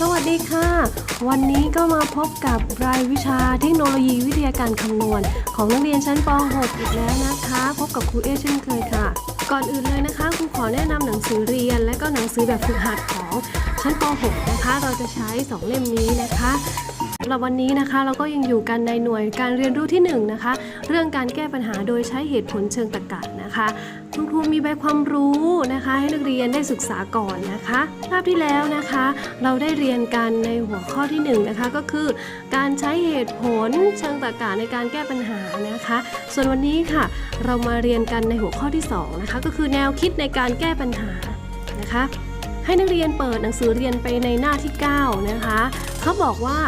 สวัสดีค่ะ วันนี้ก็มาพบกับรายวิชาเทคโนโลยีวิทยาการคำนวณ ของนักเรียนชั้นป .6 อีกแล้วนะคะ พบกับครูเอเช่นเคยค่ะ ก่อนอื่นเลยนะคะครูขอแนะนำหนังสือเรียน และก็หนังสือแบบฝึกหัดของชั้นป .6 นะคะ เราจะใช้ 2 เล่มนี้นะคะสำหรับวันนี้นะคะเราก็ยังอยู่กันในหน่วยการเรียนรู้ที่ 1 นะคะ เรื่องการแก้ปัญหาโดยใช้เหตุผลเชิงตรรกะนะคะคุณครูมีใบความรู้นะคะให้น ยนได้ศึกษาก่อนนะคะภาพที่แล้วนะคะ เราได้เรียนกันในหัวข้อที่1นงนะคะก็คือ การใช้เหตุผลเชิงตรรกะในการแก้ปัญหานะคะ ส่วนวันนี้ค่ะ เรามาเรียนกันในหัวข้อที่2นะคะก็คือแนวคิดในการแก้ปัญหานะคะให้นักเรียนเปิดหนังสือเรียนไปในหน้าที่ 9 นะคะ เขาบอกว่า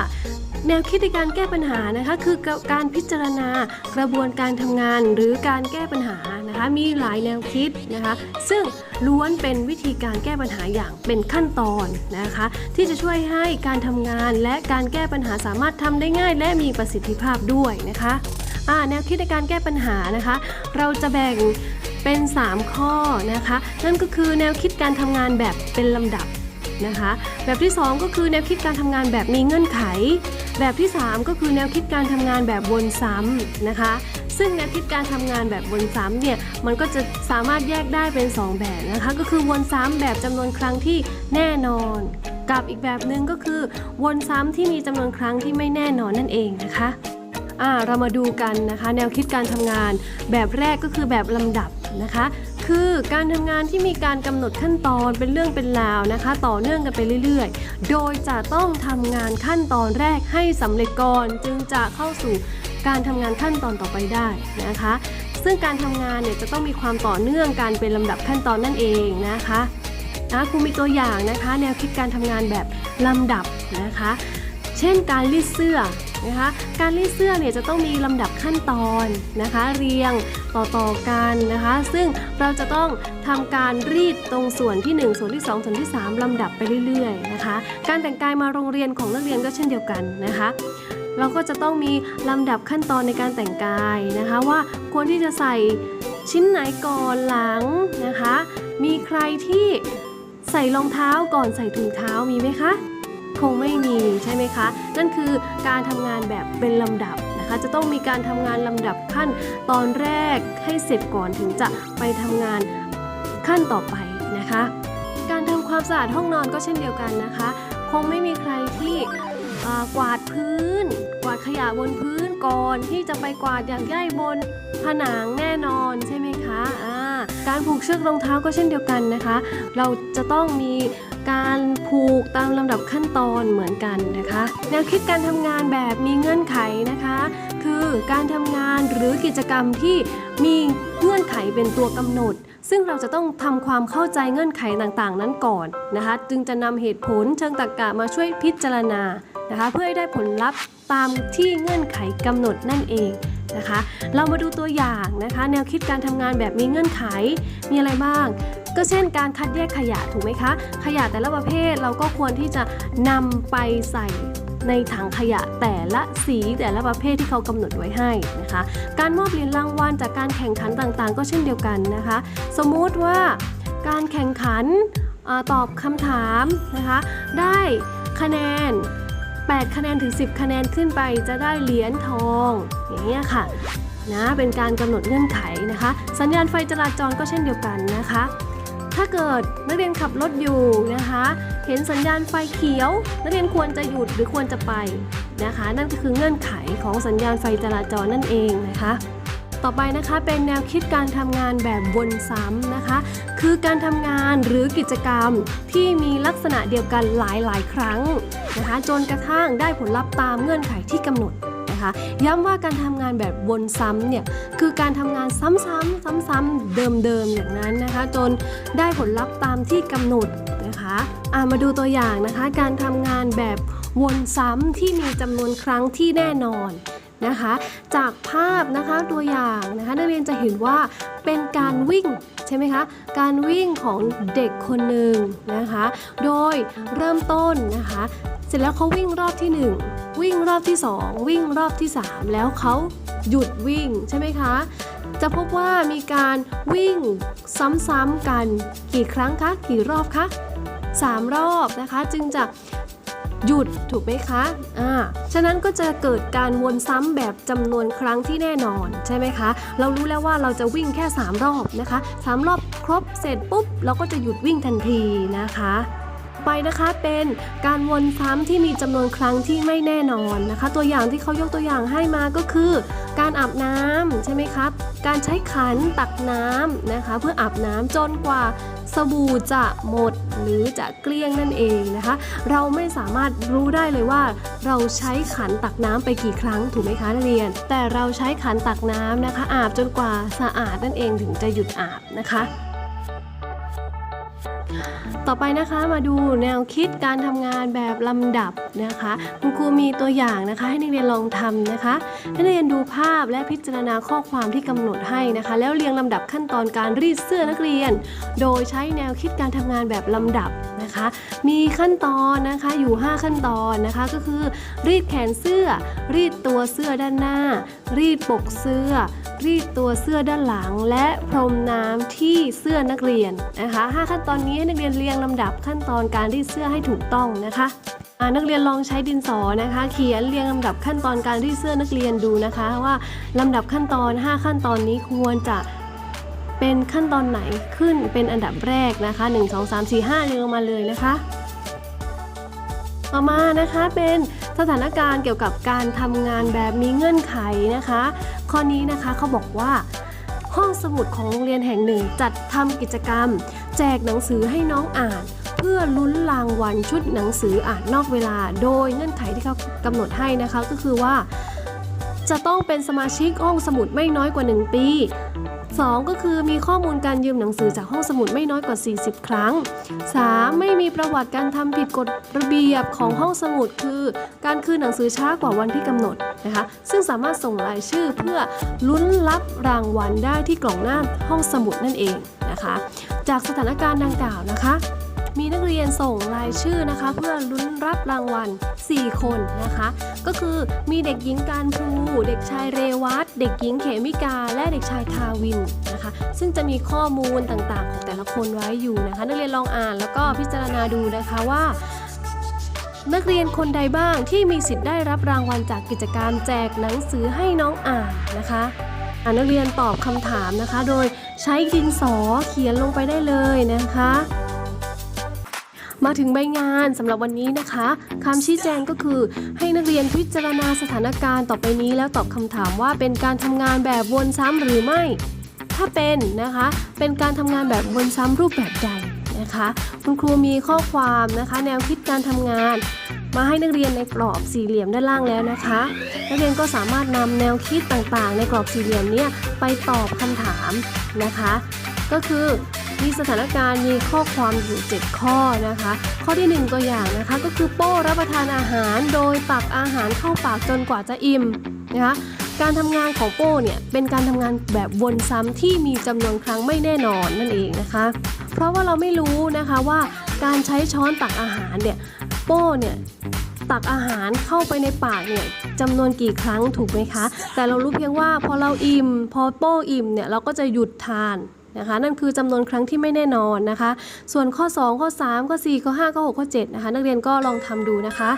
แนวคิดในการแก้ปัญหานะคะ คือการพิจารณากระบวนการทำงานหรือการแก้ปัญหา นะคะมีหลายแนวคิดนะคะ ซึ่งล้วนเป็นวิธีการแก้ปัญหาอย่างเป็นขั้นตอนนะคะ ที่จะช่วยให้การทำงานและการแก้ปัญหาสามารถทำได้ง่าย และมีประสิทธิภาพด้วยนะคะแนวคิดในการแก้ปัญหานะคะ เราจะแบ่งเป็น 3 ข้อนะคะ นั่นก็คือแนวคิดการทำงานแบบเป็นลำดับนะคะ แบบที่ 2 ก็คือแนวคิดการทำงานแบบมีเงื่อนไข แบบที่ 3 ก็คือแนวคิดการทำงานแบบวนซ้ำนะคะ ซึ่งแนวคิดการทำงานแบบวนซ้ำเนี่ยมันก็จะสามารถแยกได้เป็น 2 แบบนะคะ ก็คือวนซ้ำแบบจำนวนครั้งที่แน่นอน กับอีกแบบหนึ่งก็คือ วนซ้ำที่มีจำนวนครั้งที่ไม่แน่นอนนั่นเองนะคะอ่าเรามาดูกันนะคะ แนวคิดการทำงาน แบบแรกก็คือแบบลำดับนะคะคือการทำงานที่มีการกำหนดขั้นตอนเป็นเรื่องเป็นราวนะคะ ต่อเนื่องกันไปเรื่อยๆ โดยจะต้องทำงานขั้นตอนแรกให้สำเร็จก่อน จึงจะเข้าสู่ การทำงานขั้นตอนต่อไปได้นะคะ ซึ่งการทำงานเนี่ยจะต้องมีความต่อเนื่องการเป็นลำดับขั้นตอนนั่นเองนะคะนะครูมีตัวอย่างนะคะ แนวคิดการทำงานแบบลำดับนะคะ เช่นการรีดเสื้อนะคะการรีดเสื้อเนี่ยจะต้องมีลำดับขั้นตอนนะคะ เรียงต่อๆกันนะคะ ซึ่งเราจะต้องทำการรีดตรงส่วนที่ 1 ส่วนที่ 2 ส่วนที่ 3ลำดับไปเรื่อยๆนะคะ การแต่งกายมาโรงเรียนของนักเรียนก็เช่นเดียวกันนะคะ เราก็จะต้องมีลำดับขั้นตอนในการแต่งกายนะคะว่าควรที่จะใส่ชิ้นไหนก่อนหลังนะคะ มีใครที่ใส่รองเท้าก่อนใส่ถุงเท้ามีไหมคะ คงไม่มีใช่ไหมคะ นั่นคือการทำงานแบบเป็นลำดับนะคะ จะต้องมีการทำงานลำดับขั้นตอนแรกให้เสร็จก่อนถึงจะไปทำงานขั้นต่อไปนะคะ การทำความสะอาดห้องนอนก็เช่นเดียวกันนะคะ กวาดพื้น กวาดขยะบนพื้นก่อนที่จะไปกวาดอย่างใกล้บนผนังแน่นอนใช่ไหมคะะการผูกเชือกรองเท้าก็เช่นเดียวกันนะคะ เราจะต้องมี การผูกตามลำดับขั้นตอนเหมือนกันนะคะ แนวคิดการทำงานแบบมีเงื่อนไขนะคะ คือการทำงานหรือกิจกรรมที่มีเงื่อนไขเป็นตัวกำหนด ซึ่งเราจะต้องทำความเข้าใจเงื่อนไขต่างๆ นั้นก่อนนะคะ จึงจะนำเหตุผลเชิงตรรกะมาช่วยพิจารณานะคะ เพื่อให้ได้ผลลัพธ์ตามที่เงื่อนไขกำหนดนั่นเองนะคะ เรามาดูตัวอย่างนะคะ แนวคิดการทำงานแบบมีเงื่อนไขมีอะไรบ้าง ก็เช่นการคัดแยกขยะถูกไหมคะ ขยะแต่ละประเภทเราก็ควรที่จะนำไปใส่ในถังขยะแต่ละสีแต่ละประเภทที่เขากำหนดไว้ให้นะคะ การมอบเหรียญรางวัลจากการแข่งขันต่างๆ ก็เช่นเดียวกันนะคะ สมมุติว่าการแข่งขันอตอบคำถามนะคะ ได้คะแนน 8 คะแนนถึง 10 คะแนนขึ้นไปจะได้เหรียญทองอย่างเงี้ยค่ะนะเป็นการกำหนดเงื่อนไขนะคะ สัญญาณไฟจราจรก็เช่นเดียวกันนะคะ ถ้าเกิดนักเรียนขับรถอยู่นะคะ เห็นสัญญาณไฟเขียว นักเรียนควรจะหยุดหรือควรจะไปนะคะ นั่นก็คือเงื่อนไขของสัญญาณไฟจราจรนั่นเองนะคะต่อไปนะคะเป็นแนวคิดการทำงานแบบวนซ้ำนะคะ คือการทำงานหรือกิจกรรมที่มีลักษณะเดียวกันหลายๆ ครั้งนะคะ จนกระทั่งได้ผลลัพธ์ตามเงื่อนไขที่กำหนด นะคะ ย้ำว่าการทำงานแบบวนซ้ำเนี่ยคือการทำงานซ้ำๆซ้ำๆเดิมๆอย่างนั้นนะคะ จนได้ผลลัพธ์ตามที่กำหนดนะคะามาดูตัวอย่างนะคะ การทำงานแบบวนซ้ำที่มีจำนวนครั้งที่แน่นอนนะคะ จากภาพนะคะตัวอย่างนะคะนักเรียนจะเห็นว่าเป็นการวิ่งใช่ไหมคะ การวิ่งของเด็กคนหนึ่งนะคะ โดยเริ่มต้นนะคะ เสร็จแล้วเขาวิ่งรอบที่ 1 วิ่งรอบที่ 2 วิ่งรอบที่ 3 แล้วเขาหยุดวิ่งใช่ไหมคะ จะพบว่ามีการวิ่งซ้ำๆกันกี่ครั้งคะกี่รอบคะ3 รอบนะคะ จึงจะหยุดถูกไหมคะ อ่า ฉะนั้นก็จะเกิดการวนซ้ำแบบจำนวนครั้งที่แน่นอนใช่ไหมคะ เรารู้แล้วว่าเราจะวิ่งแค่ 3 รอบนะคะ 3 รอบครบเสร็จปุ๊บ เราก็จะหยุดวิ่งทันทีนะคะ ไปนะคะเป็นการวนซ้ำที่มีจำนวนครั้งที่ไม่แน่นอนนะคะ ตัวอย่างที่เขายกตัวอย่างให้มาก็คือ การอาบน้ำใช่ไหมครับการใช้ขันตักน้ำนะคะ เพื่ออาบน้ำจนกว่าสบู่จะหมดหรือจะเกลี้ยงนั่นเองนะคะ เราไม่สามารถรู้ได้เลยว่า เราใช้ขันตักน้ำไปกี่ครั้งถูกไหมคะนักเรียน แต่เราใช้ขันตักน้ำนะคะ อาบจนกว่าสะอาดนั่นเองถึงจะหยุดอาบนะคะ ต่อไปนะคะมาดูแนวคิดการทำงานแบบลำดับนะคะ คุณครูมีตัวอย่างนะคะ ให้นักเรียนลองทำนะคะ ให้นักเรียนดูภาพและพิจารณาข้อความที่กำหนดให้นะคะ แล้วเรียงลำดับขั้นตอนการรีดเสื้อนักเรียน โดยใช้แนวคิดการทำงานแบบลำดับนะคะ มีขั้นตอนนะคะอยู่ 5 ขั้นตอนนะคะก็คือ รีดแขนเสื้อ รีดตัวเสื้อด้านหน้า รีดปกเสื้อรีดตัวเสื้อด้านหลัง และพรมน้ำที่เสื้อนักเรียนนะคะ 5 ขั้นตอนนี้นักเรียนเรียงลำดับขั้นตอนการรีดเสื้อให้ถูกต้องนะคะนักเรียนลองใช้ดินสอนะคะ เขียนเรียงลำดับขั้นตอนการรีดเสื้อนักเรียนดูนะคะ ว่าลำดับขั้นตอน 5 ขั้นตอนนี้ควรจะเป็นขั้นตอนไหนขึ้นเป็นอันดับแรกนะคะ 1 2 3 4 5เรียงลงมาเลยนะคะ ต่อมานะคะเป็นสถานการณ์เกี่ยวกับการทำงานแบบมีเงื่อนไขนะคะ ข้อนี้นะคะเขาบอกว่า ห้องสมุดของโรงเรียนแห่งหนึ่งจัดทำกิจกรรม แจกหนังสือให้น้องอ่าน เพื่อลุ้นรางวัลชุดหนังสืออ่านนอกเวลา โดยเงื่อนไขที่เขากำหนดให้นะคะก็คือว่า จะต้องเป็นสมาชิกห้องสมุดไม่น้อยกว่า 1 ปี 2 ก็คือมีข้อมูลการยืมหนังสือจากห้องสมุดไม่น้อยกว่า 40 ครั้ง 3. ไม่มีประวัติการทำผิดกฎระเบียบของห้องสมุดคือ การคืนหนังสือช้ากว่าวันที่กำหนดนะคะซึ่งสามารถส่งรายชื่อเพื่อลุ้นรับรางวัลได้ที่กล่องหน้าห้องสมุดนั่นเองนะคะ จากสถานการณ์ดังกล่าวนะคะ มีนักเรียนส่งรายชื่อนะคะ เพื่อลุ้นรับรางวัล 4 คนนะคะ ก็คือมีเด็กหญิงการพลูเด็กชายเรวัตเด็กหญิงเขมิกา และเด็กชายทาวินนะคะ ซึ่งจะมีข้อมูลต่างๆ ของแต่ละคนไว้อยู่นะคะ นักเรียนลองอ่านแล้วก็พิจารณาดูนะคะว่านักเรียนคนใดบ้างที่มีสิทธิ์ได้รับรางวัลจากกิจกรรมแจกหนังสือให้น้องอ่านนะคะ นนักเรียนตอบคำถามนะคะ โดยใช้ดินสอเขียนลงไปได้เลยนะคะมาถึงใบงานสำหรับวันนี้นะคะคำชี้แจงก็คือ ให้นักเรียนพิจารณาสถานการณ์ต่อไปนี้ แล้วตอบคำถามว่าเป็นการทำงานแบบวนซ้ำหรือไม่ ถ้าเป็นนะคะ เป็นการทำงานแบบวนซ้ำรูปแบบใดนะคะ คุณครูมีข้อความนะคะ แนวคิดการทำงาน มาให้นักเรียนในกรอบสี่เหลี่ยมด้านล่างแล้วนะคะ นักเรียนก็สามารถนำแนวคิดต่างๆ ในกรอบสี่เหลี่ยมเนี้ยไปตอบคำถามนะคะ ก็คือมีสถานการณ์มีข้อความอยู่ 7 ข้อนะคะ ข้อที่ 1 ตัวอย่างนะคะ ก็คือโป้รับประทานอาหารโดยตักอาหารเข้าปากจนกว่าจะอิ่มนะคะการทำงานของโป้เนี่ยเป็นการทำงานแบบวนซ้ำที่มีจำนวนครั้งไม่แน่นอนนั่นเองนะคะ เพราะว่าเราไม่รู้นะคะว่าการใช้ช้อนตักอาหารเนี่ย โป้เนี่ยตักอาหารเข้าไปในปากเนี่ยจำนวนกี่ครั้งถูกไหมคะ แต่เรารู้เพียงว่าพอเราอิ่ม พอโป้อิ่มเนี่ยเราก็จะหยุดทานนะคะนั่นคือจำนวนครั้งที่ไม่แน่นอนนะคะ ส่วนข้อ 2 ข้อ 3 ข้อ 4 ข้อ 5 ข้อ 6 ข้อ 7 นะคะ นักเรียนก็ลองทำดูนะคะ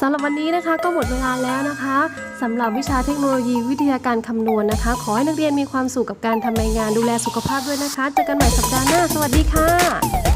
สำหรับวันนี้นะคะก็หมดเวลาแล้วนะคะสำหรับวิชาเทคโนโลยีวิทยาการคำนวณนะคะ ขอให้นักเรียนมีความสุขกับการทำรายงานดูแลสุขภาพด้วยนะคะ เจอกันใหม่สัปดาห์หน้า สวัสดีค่ะ